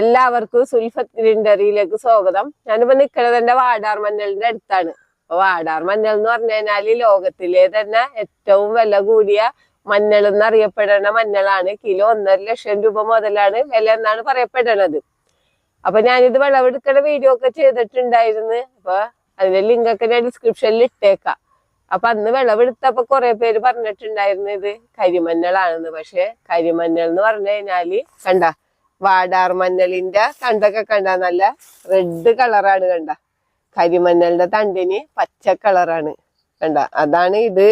എല്ലാവർക്കും സുൽഫത്ത് ഗ്രീൻഡറിയിലേക്ക് സ്വാഗതം. ഞാനിപ്പോ നിക്കണത് എന്റെ വാടാർ മഞ്ഞളിന്റെ അടുത്താണ്. അപ്പൊ വാടാർ മഞ്ഞൾ എന്ന് പറഞ്ഞു കഴിഞ്ഞാൽ ലോകത്തിലെ തന്നെ ഏറ്റവും വില കൂടിയ മഞ്ഞൾ എന്നറിയപ്പെടുന്ന മഞ്ഞളാണ്. കിലോ ഒന്നര ലക്ഷം രൂപ മുതലാണ് വില എന്നാണ് പറയപ്പെടുന്നത്. അപ്പൊ ഞാനിത് വിളവെടുക്കണ വീഡിയോ ഒക്കെ ചെയ്തിട്ടുണ്ടായിരുന്നു. അപ്പൊ അതിന്റെ ലിങ്ക് ഒക്കെ ഞാൻ ഡിസ്ക്രിപ്ഷനിൽ ഇട്ടേക്കാം. അപ്പൊ അന്ന് വിളവെടുത്തപ്പോ കുറെ പേര് പറഞ്ഞിട്ടുണ്ടായിരുന്നു ഇത് കരിമഞ്ഞളാണെന്ന്. പക്ഷെ കരിമഞ്ഞൾ എന്ന് പറഞ്ഞു കഴിഞ്ഞാൽ കണ്ട വാടാർ മഞ്ഞളിന്റെ തണ്ടൊക്കെ കണ്ട നല്ല റെഡ് കളറാണ് കണ്ട. കരിമഞ്ഞളിന്റെ തണ്ടിന് പച്ച കളറാണ് കണ്ട. അതാണ് ഇത്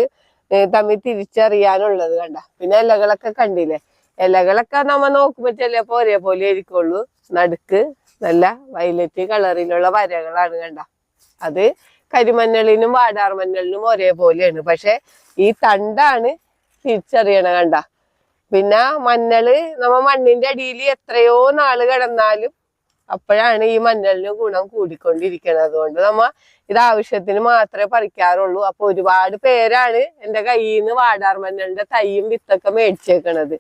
തമ്മിൽ തിരിച്ചറിയാനുള്ളത് കണ്ട. പിന്നെ ഇലകളൊക്കെ കണ്ടില്ലേ? ഇലകളൊക്കെ നമ്മ നോക്കുമ്പോ ചിലപ്പോ ഒരേപോലെ ആയിരിക്കുള്ളൂ. നടുക്ക് നല്ല വയലറ്റ് കളറിലുള്ള വരകളാണ് കണ്ട. അത് കരിമഞ്ഞളിനും വാടാർ മഞ്ഞളിനും ഒരേപോലെയാണ്. പക്ഷെ ഈ തണ്ടാണ് തിരിച്ചറിയണ കണ്ട. പിന്നെ മഞ്ഞൾ നമ്മ മണ്ണിന്റെ അടിയിൽ എത്രയോ നാൾ കിടന്നാലും അപ്പോഴാണ് ഈ മഞ്ഞളിന് ഗുണം കൂടിക്കൊണ്ടിരിക്കുന്നത് അതുകൊണ്ട് നമ്മ ഇത് ആവശ്യത്തിന് മാത്രമേ പറിക്കാറുള്ളൂ. അപ്പൊ ഒരുപാട് പേരാണ് എന്റെ കയ്യിൽ നിന്ന് വാടാർ മഞ്ഞളിന്റെ തൈയും വിത്തൊക്കെ മേടിച്ചേക്കണത്.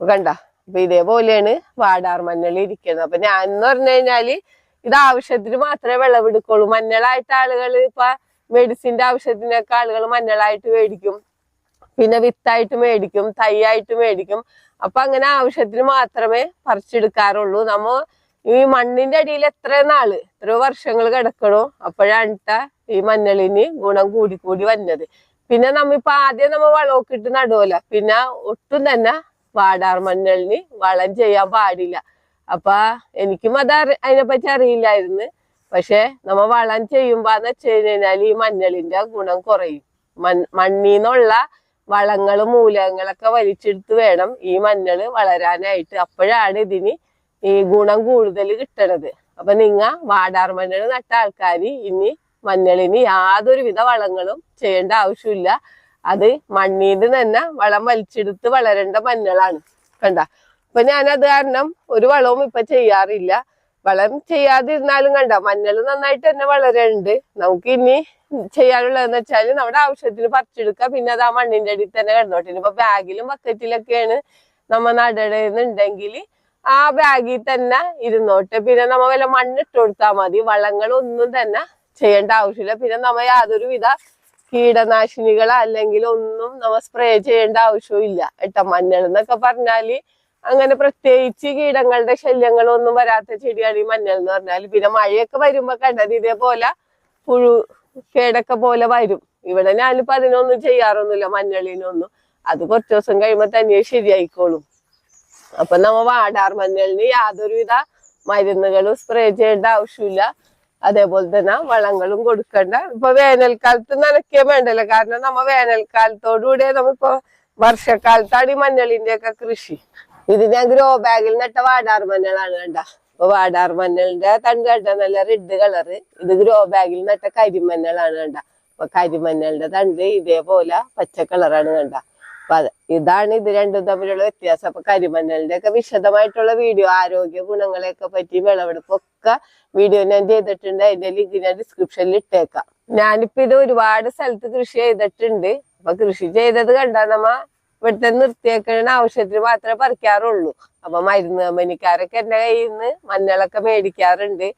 കണ്ട? അപ്പൊ ഇതേപോലെയാണ് വാടാർ മഞ്ഞൾ ഇരിക്കുന്നത് അപ്പൊ ഞാൻ എന്ന് പറഞ്ഞു കഴിഞ്ഞാൽ ഇത് ആവശ്യത്തിന് മാത്രമേ വിളവെടുക്കുള്ളൂ. മഞ്ഞളായിട്ട് ആളുകൾ ഇപ്പൊ മെഡിസിന്റെ ആവശ്യത്തിനൊക്കെ ആളുകൾ മഞ്ഞളായിട്ട് മേടിക്കും. പിന്നെ വിത്തായിട്ട് മേടിക്കും തൈയായിട്ട് മേടിക്കും. അപ്പൊ അങ്ങനെ ആവശ്യത്തിന് മാത്രമേ പറിച്ചെടുക്കാറുള്ളൂ. നമ്മ ഈ മണ്ണിന്റെ അടിയിൽ എത്ര നാൾ എത്ര വർഷങ്ങൾ കിടക്കണോ. അപ്പോഴാണ്ട്ടാ ഈ മഞ്ഞളിന് ഗുണം കൂടി കൂടി വന്നത്. പിന്നെ നമ്മ ഇപ്പൊ ആദ്യം നമ്മ വളമൊക്കെ ഇട്ട് നടുവല്ല. പിന്നെ ഒട്ടും തന്നെ വാടാർ മഞ്ഞളിന് വളം ചെയ്യാൻ പാടില്ല. അപ്പൊ എനിക്കും അത് അതിനെപ്പറ്റി അറിയില്ലായിരുന്നു. പക്ഷെ നമ്മ വളം ചെയ്യുമ്പോന്ന് വെച്ച് കഴിഞ്ഞാൽ ഈ മഞ്ഞളിന്റെ ഗുണം കുറയും. മണ്ണീന്നുള്ള വളങ്ങളും മൂലകങ്ങളൊക്കെ വലിച്ചെടുത്ത് വേണം ഈ മഞ്ഞൾ വളരാനായിട്ട്. അപ്പോഴാണ് ഇതിന് ഈ ഗുണം കൂടുതൽ കിട്ടണത്. അപ്പൊ നിങ്ങ വാടാർ മഞ്ഞൾ നട്ട ആൾക്കാർ ഇനി മഞ്ഞളിന് യാതൊരുവിധ വളങ്ങളും ചെയ്യേണ്ട ആവശ്യമില്ല. അത് മണ്ണീന്ന് തന്നെ വളം വലിച്ചെടുത്ത് വളരേണ്ട മഞ്ഞളാണ്. കണ്ട? അപ്പൊ ഞാനത് കാരണം ഒരു വളവും ഇപ്പൊ ചെയ്യാറില്ല. വളം ചെയ്യാതിരുന്നാലും കണ്ട മഞ്ഞൾ നന്നായിട്ട് തന്നെ വളരുന്നുണ്ട് നമുക്ക് ഇനി ചെയ്യാനുള്ളതെന്ന് വെച്ചാൽ നമ്മുടെ ആവശ്യത്തിന് പറിച്ചെടുക്കുക പിന്നെ അത് ആ മണ്ണിന്റെ അടിയിൽ തന്നെ കിടന്നോട്ടെ. ഇനിയിപ്പോ ബാഗിലും ബക്കറ്റിലൊക്കെയാണ് നമ്മ നടണമെന്നുണ്ടെങ്കിൽ ആ ബാഗിൽ തന്നെ ഇരുന്നോട്ടെ. പിന്നെ നമ്മ വല്ല മണ്ണിട്ട് കൊടുത്താൽ മതി. വളങ്ങളൊന്നും തന്നെ ചെയ്യേണ്ട ആവശ്യമില്ല. പിന്നെ നമ്മ യാതൊരുവിധ കീടനാശിനികളോ അല്ലെങ്കിൽ ഒന്നും നമ്മ സ്പ്രേ ചെയ്യേണ്ട ആവശ്യവും ഇല്ല. കേട്ടോ മഞ്ഞൾ എന്നൊക്കെ പറഞ്ഞാൽ അങ്ങനെ പ്രത്യേകിച്ച് കീടങ്ങളുടെ ശല്യങ്ങളൊന്നും വരാത്ത ചെടിയാണ് ഈ മഞ്ഞൾ എന്ന് പറഞ്ഞാൽ പിന്നെ മഴയൊക്കെ വരുമ്പോ കണ്ടത് ഇതേപോലെ പുഴു കേടൊക്കെ പോലെ വരും. ഇവിടെ ഞാനിപ്പോ അതിനൊന്നും ചെയ്യാറൊന്നുമില്ല മഞ്ഞളിനൊന്നും. അത് കുറച്ച് ദിവസം കഴിയുമ്പോ തന്നെ ശരിയായിക്കോളും. അപ്പൊ നമ്മ വാടാർ മഞ്ഞളിന് യാതൊരുവിധ മരുന്നുകളും സ്പ്രേ ചെയ്യേണ്ട ആവശ്യമില്ല. അതേപോലെ തന്നെ വളങ്ങളും കൊടുക്കണ്ട. ഇപ്പൊ വേനൽക്കാലത്ത് നനയ്ക്കേ വേണ്ടല്ലോ. കാരണം നമ്മ വേനൽക്കാലത്തോടുകൂടി ഇപ്പൊ വർഷക്കാലത്താണ് ഈ മഞ്ഞളിന്റെ ഒക്കെ കൃഷി. ഇത് ഞാൻ ഗ്രോ ബാഗിൽ നട്ട വാടാർ മഞ്ഞളാണ് കണ്ട. അപ്പൊ വാടാർ മഞ്ഞളിന്റെ തണ്ട് കണ്ട നല്ല റെഡ് കളറ് ഇത് ഗ്രോ ബാഗിൽ നട്ട കരിമഞ്ഞളാണ് കണ്ട. അപ്പൊ കരിമഞ്ഞളിന്റെ തണ്ട് ഇതേപോലെ പച്ച കളറാണ് കണ്ട. അപ്പൊ ഇതാണ് ഇത് രണ്ടും തമ്മിലുള്ള വ്യത്യാസം. അപ്പൊ കരിമഞ്ഞളിന്റെ ഒക്കെ വിശദമായിട്ടുള്ള വീഡിയോ ആരോഗ്യ ഗുണങ്ങളെയൊക്കെ പറ്റി വിളവെടുപ്പൊക്കെ വീഡിയോ ഞാൻ ചെയ്തിട്ടുണ്ട്. അതിന്റെ ലിങ്ക് ഞാൻ ഡിസ്ക്രിപ്ഷനിൽ ഇട്ടേക്കാം. ഞാനിപ്പോ ഇത് ഒരുപാട് സ്ഥലത്ത് കൃഷി ചെയ്തിട്ടുണ്ട്. അപ്പൊ കൃഷി ചെയ്തത് കണ്ടാ നമ്മ ഇവിടുത്തെ നിർത്തിയേക്കണ ആവശ്യത്തിന് മാത്രമേ പറിക്കാറുള്ളൂ. അപ്പൊ മരുന്ന് കമ്പനിക്കാരൊക്കെ എന്റെ കയ്യിൽ നിന്ന് മഞ്ഞളൊക്കെ മേടിക്കാറുണ്ട്.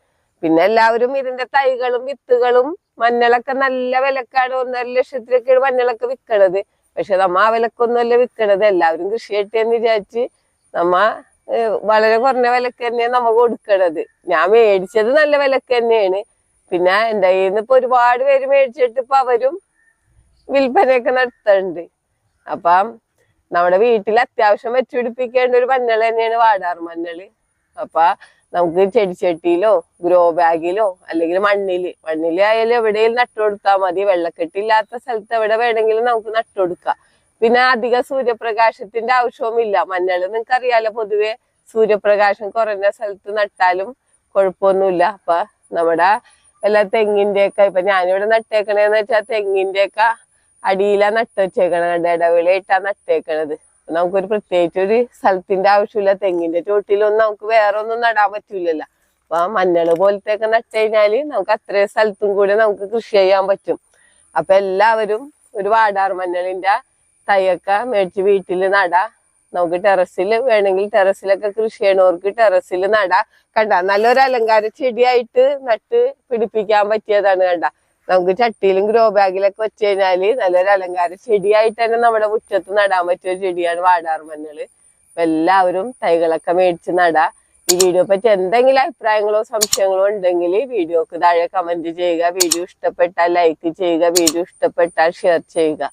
പിന്നെ എല്ലാവരും ഇതിന്റെ തൈകളും വിത്തുകളും മഞ്ഞളൊക്കെ നല്ല വിലക്കാണ്. ഒന്നര ലക്ഷത്തിലൊക്കെയാണ് മഞ്ഞളൊക്കെ വിൽക്കണത് പക്ഷെ നമ്മ ആ വിലക്കൊന്നുമല്ല വിൽക്കണത് എല്ലാവരും കൃഷി കിട്ടിയെന്ന് വിചാരിച്ച് നമ്മ വളരെ കുറഞ്ഞ വിലക്ക് തന്നെയാണ് നമ്മ കൊടുക്കണത്. ഞാൻ മേടിച്ചത് നല്ല വിലക്ക് തന്നെയാണ്. പിന്നെ എന്റെ കയ്യിൽ നിന്ന് ഇപ്പൊ ഒരുപാട് പേര് മേടിച്ചിട്ട് ഇപ്പൊ അവരും വിൽപ്പനയൊക്കെ നടത്തുന്നുണ്ട് അപ്പം നമ്മുടെ വീട്ടിൽ അത്യാവശ്യം വെച്ചുപിടിപ്പിക്കേണ്ട ഒരു മഞ്ഞൾ തന്നെയാണ് വാടാർ മഞ്ഞൾ. അപ്പൊ നമുക്ക് ചെടിച്ചട്ടിയിലോ ഗ്രോ ബാഗിലോ അല്ലെങ്കിൽ മണ്ണിൽ ആയാലും എവിടെയും നട്ടുകൊടുത്താൽ മതി. വെള്ളക്കെട്ടില്ലാത്ത സ്ഥലത്ത് എവിടെ വേണമെങ്കിലും നമുക്ക് നട്ടുകൊടുക്കാം പിന്നെ അധിക സൂര്യപ്രകാശത്തിന്റെ ആവശ്യവുമില്ല. മഞ്ഞൾ നിങ്ങൾക്ക് അറിയാലോ പൊതുവെ സൂര്യപ്രകാശം കുറഞ്ഞ സ്ഥലത്ത് നട്ടാലും കുഴപ്പമൊന്നുമില്ല. അപ്പൊ നമ്മുടെ എല്ലാ തെങ്ങിന്റെ ഒക്കെ ഇപ്പൊ ഞാനിവിടെ നട്ടേക്കണേന്ന് വെച്ചാൽ തെങ്ങിന്റെ ഒക്കെ അടിയിലാ നട്ട് വെച്ചേക്കണത് കണ്ട ഇടവേളയിട്ടാ നട്ടേക്കണത് നമുക്കൊരു പ്രത്യേകിച്ച് ഒരു സ്ഥലത്തിന്റെ ആവശ്യമില്ല. തെങ്ങിന്റെ ചോട്ടിലൊന്നും നമുക്ക് വേറെ ഒന്നും നടാൻ പറ്റൂലല്ലോ. അപ്പൊ ആ മഞ്ഞൾ പോലത്തെ ഒക്കെ നട്ട് കഴിഞ്ഞാൽ നമുക്ക് അത്രയും സ്ഥലത്തും കൂടെ നമുക്ക് കൃഷി ചെയ്യാൻ പറ്റും. അപ്പൊ എല്ലാവരും ഒരു വാടാർ മഞ്ഞളിന്റെ തൈയൊക്കെ മേടിച്ച് വീട്ടിൽ നടാ. നമുക്ക് ടെറസിൽ വേണമെങ്കിൽ ടെറസിലൊക്കെ കൃഷി ചെയ്യണവർക്ക് ടെറസിൽ നടാ. കണ്ട? നല്ലൊരു അലങ്കാര ചെടിയായിട്ട് നട്ട് പിടിപ്പിക്കാൻ പറ്റിയതാണ് കണ്ട? നമുക്ക് ചട്ടിയിലും ഗ്രോ ബാഗിലൊക്കെ വെച്ച് കഴിഞ്ഞാൽ നല്ലൊരു അലങ്കാര ചെടിയായിട്ട് തന്നെ നമ്മുടെ മുറ്റത്ത് നടാൻ പറ്റിയ ചെടിയാണ് വാടാർ മഞ്ഞൾ എല്ലാവരും തൈകളൊക്കെ മേടിച്ച് നടാ. ഈ വീഡിയോ പറ്റി എന്തെങ്കിലും അഭിപ്രായങ്ങളോ സംശയങ്ങളോ ഉണ്ടെങ്കിൽ വീഡിയോക്ക് താഴെ കമന്റ് ചെയ്യുക. വീഡിയോ ഇഷ്ടപ്പെട്ടാൽ ലൈക്ക് ചെയ്യുക. വീഡിയോ ഇഷ്ടപ്പെട്ടാൽ ഷെയർ ചെയ്യുക.